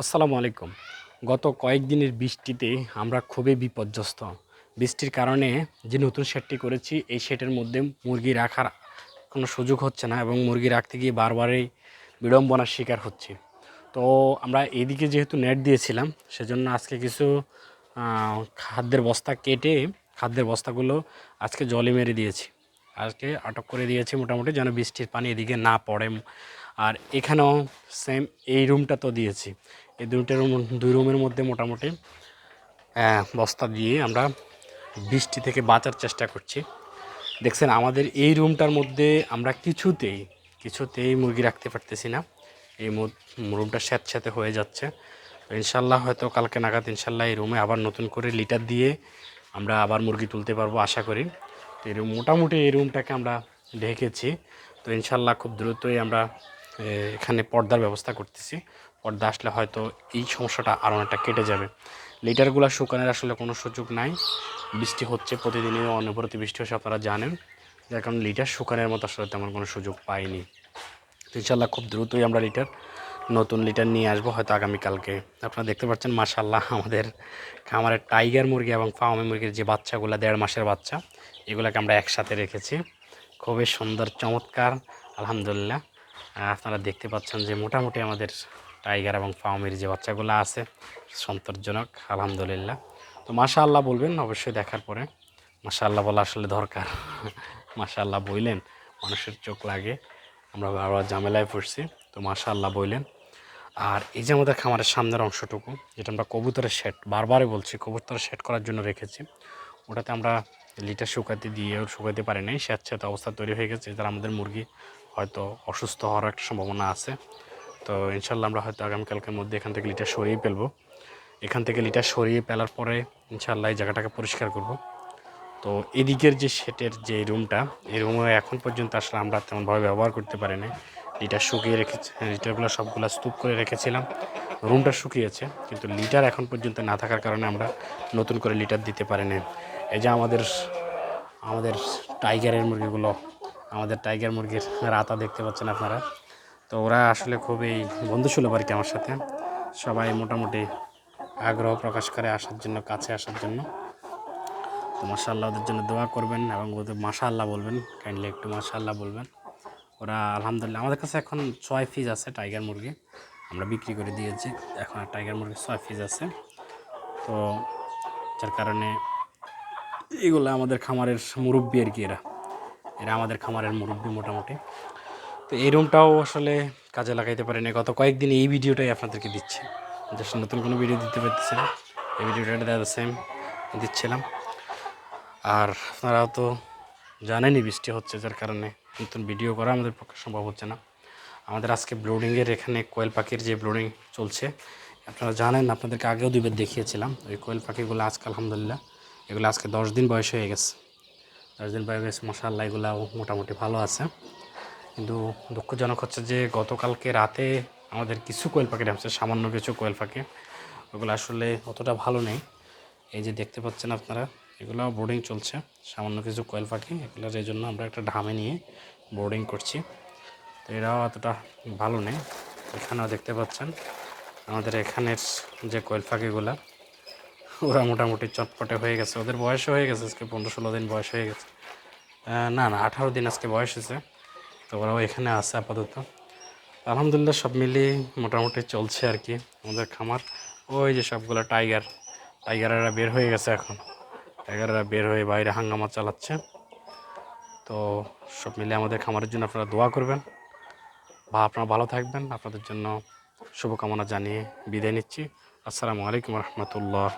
আসসালামু আলাইকুম। গত কয়েকদিনের বৃষ্টিতে আমরা খুবই বিপর্যস্ত। বৃষ্টির কারণে যে নতুন শেডটি করেছি, এই শেডের মধ্যে মুরগি রাখার কোনো সুযোগ হচ্ছে না এবং মুরগি রাখতে গিয়ে বারবারই বিড়ম্বনার শিকার হচ্ছে। তো আমরা এইদিকে যেহেতু নেট দিয়েছিলাম, সেজন্য আজকে কিছু খাদ্যের বস্তা কেটে খাদ্যের বস্তাগুলো আজকে জলে মেরে দিয়েছি। আজকে আটক করে দিয়েছি মোটামুটি যেন বৃষ্টির পানি এদিকে না পড়ে। আর এখানেও সেম এই রুমটা তো দিয়েছি। এই দুইটা রুম দুই রুমের মধ্যে মোটামুটি বস্তা দিয়ে আমরা বৃষ্টি থেকে বাঁচার চেষ্টা করছি। দেখছেন, আমাদের এই রুমটার মধ্যে আমরা কিছুতেই কিছুতেই মুরগি রাখতে পারতেছি না। এই রুমটা স্যাঁতস্যাঁতে হয়ে যাচ্ছে। ইনশাল্লাহ হয়তো কালকে নাগাদ ইনশাল্লাহ এই রুমে আবার নতুন করে লিটার দিয়ে আমরা আবার মুরগি তুলতে পারব আশা করি। তো এই রুম, মোটামুটি এই রুমটাকে আমরা ঢেকেছি। তো ইনশাল্লাহ খুব দ্রুতই আমরা এখানে পর্দার ব্যবস্থা করতেছি। পর্দা আসলে হয়তো এই সমস্যাটা আরও অনেকটা কেটে যাবে। লিটারগুলো শুকানোর আসলে কোনো সুযোগ নাই। বৃষ্টি হচ্ছে প্রতিদিনই, অনবরত বৃষ্টি হচ্ছে, আপনারা জানেন। যার কারণে লিটার শুকানোর মতো আসলে তেমন কোনো সুযোগ পাইনি। ইনশাল্লাহ খুব দ্রুতই আমরা লিটার নতুন লিটার নিয়ে আসব। হয়তো আগামীকালকে। আপনারা দেখতে পাচ্ছেন মাশাল্লাহ আমাদের খামারের টাইগার মুরগি এবং ফার্মে মুরগির যে বাচ্চাগুলো, দেড় মাসের বাচ্চা, এগুলোকে আমরা একসাথে রেখেছি। খুবই সুন্দর, চমৎকার, আলহামদুলিল্লাহ। আপনারা দেখতে পাচ্ছেন যে মোটামুটি আমাদের টাইগার এবং ফার্মের যে বাচ্চাগুলো আছে, সন্তোষজনক, আলহামদুলিল্লাহ। তো মাশা আল্লাহ বলবেন, অবশ্যই দেখার পরে। মাশা আল্লাহ বলা আসলে দরকার। মাশা আল্লাহ বললেন মানুষের চোখ লাগে। আমরা আবার ঝামেলায় পড়ছি, তো মাশা আল্লাহ বললেন আর এই যে আমাদের খামারের সামনের অংশটুকু, যেটা আমরা কবুতরের শেড বারবারই বলছি, কবুতরের শেড করার জন্য রেখেছি, ওটাতে আমরা লিটার শুকাতে দিয়েও শুকাতে পারি নাই, স্যাঁতস্যাঁতে অবস্থা তৈরি হয়ে গেছে। যারা আমাদের মুরগি হয়তো অসুস্থ হওয়ার একটা সম্ভাবনা আছে। তো ইনশাল্লাহ আমরা হয়তো আগামীকালকের মধ্যে এখান থেকে লিটার সরিয়ে ফেলব। এখান থেকে লিটার সরিয়ে ফেলার পরে ইনশাল্লাহ এই জায়গাটাকে পরিষ্কার করব। তো এদিকের যে সেটের যে রুমটা, এই রুমে এখন পর্যন্ত আসলে আমরা তেমনভাবে ব্যবহার করতে পারি না লিটার শুকিয়ে রেখেছি লিটারগুলো সবগুলো স্তূপ করে রেখেছিলাম। রুমটা শুকিয়েছে, কিন্তু লিটার এখন পর্যন্ত না থাকার কারণে আমরা নতুন করে লিটার দিতে পারি না এই যে আমাদের আমাদের টাইগারের মুরগিগুলো, আমাদের টাইগার মুরগির রাতা দেখতে পাচ্ছেন আপনারা। তো ওরা আসলে খুবই বন্ধুসুলভ আর কি আমার সাথে। সবাই মোটামুটি আগ্রহ প্রকাশ করে আসার জন্য, কাছে আসার জন্য। তো মাশাআল্লাহ ওদের জন্য দোয়া করবেন এবং ওদের মাশাআল্লাহ বলবেন কাইন্ডলি একটু মাশাআল্লাহ বলবেন। ওরা আলহামদুলিল্লাহ, আমাদের কাছে এখন ছয় পিস আছে টাইগার মুরগি। আমরা বিক্রি করে দিয়েছি। এখন আর টাইগার মুরগি ছয় পিস আছে। তো যার কারণে এগুলো আমাদের খামারের মুরব্বী আর কি এরা। এরা আমাদের খামারের মুরব্বী মোটামুটি। তো এই রুমটাও আসলে কাজে লাগাইতে পারি না গত কয়েকদিন এই ভিডিওটাই আপনাদেরকে দিচ্ছে। জাস্ট নতুন কোনো ভিডিও দিতে পারতেছি না। এই ভিডিওটা দেখা সেম দিচ্ছিলাম। আর আপনারাও তো জানেনই বৃষ্টি হচ্ছে, যার কারণে নতুন ভিডিও করা আমাদের পক্ষে সম্ভব হচ্ছে না। আমাদের আজকে ব্লোডিংয়ের এখানে কোয়েল পাখির যে ব্লোডিং চলছে, আপনারা জানেন, আপনাদেরকে আগেও দুইবার দেখিয়েছিলাম, ওই কোয়েল পাখিগুলো আজকে আলহামদুলিল্লাহ, এগুলো আজকে দশ দিন বয়স হয়ে গেছে। দশ দিন বয়স গেছে মশাল্লা এগুলাও মোটামুটি ভালো আছে। কিন্তু দুঃখজনক হচ্ছে যে, গতকালকে রাতে আমাদের কিছু কোয়েল পাখি নামছে সামান্য কিছু কোয়েল পাখি, ওগুলো আসলে অতটা ভালো নেই। এই যে দেখতে পাচ্ছেন আপনারা এগুলো বোর্ডিং চলছে, সামান্য কিছু কোয়েল পাখি, এগুলোর এই জন্য আমরা একটা ঢামে নিয়ে বোর্ডিং করছি। এরাও অতটা ভালো নেই। এখানেও দেখতে পাচ্ছেন, আমাদের এখানের যে কোয়েল পাখিগুলা, ওরা মোটামুটি চটপটে হয়ে গেছে। ওদের বয়স হয়ে গেছে আজকে পনেরো ষোলো দিন বয়স হয়ে গেছে। না না, আঠারো দিন আজকে বয়স হয়েছে। তো ওরাও এখানে আছে আপাতত। আলহামদুলিল্লাহ সব মিলিয়ে মোটামুটি চলছে আর কি আমাদের খামার। ওই যে সবগুলো টাইগার, টাইগারেরা বের হয়ে গেছে এখন। টাইগারেরা বের হয়ে বাইরে হাঙ্গামা চালাচ্ছে। তো সব মিলে আমাদের খামারের জন্য আপনারা দোয়া করবেন। বা আপনারা ভালো থাকবেন। আপনাদের জন্য শুভকামনা জানিয়ে বিদায় নিচ্ছি। আসসালামু আলাইকুম রহমতুল্লাহ।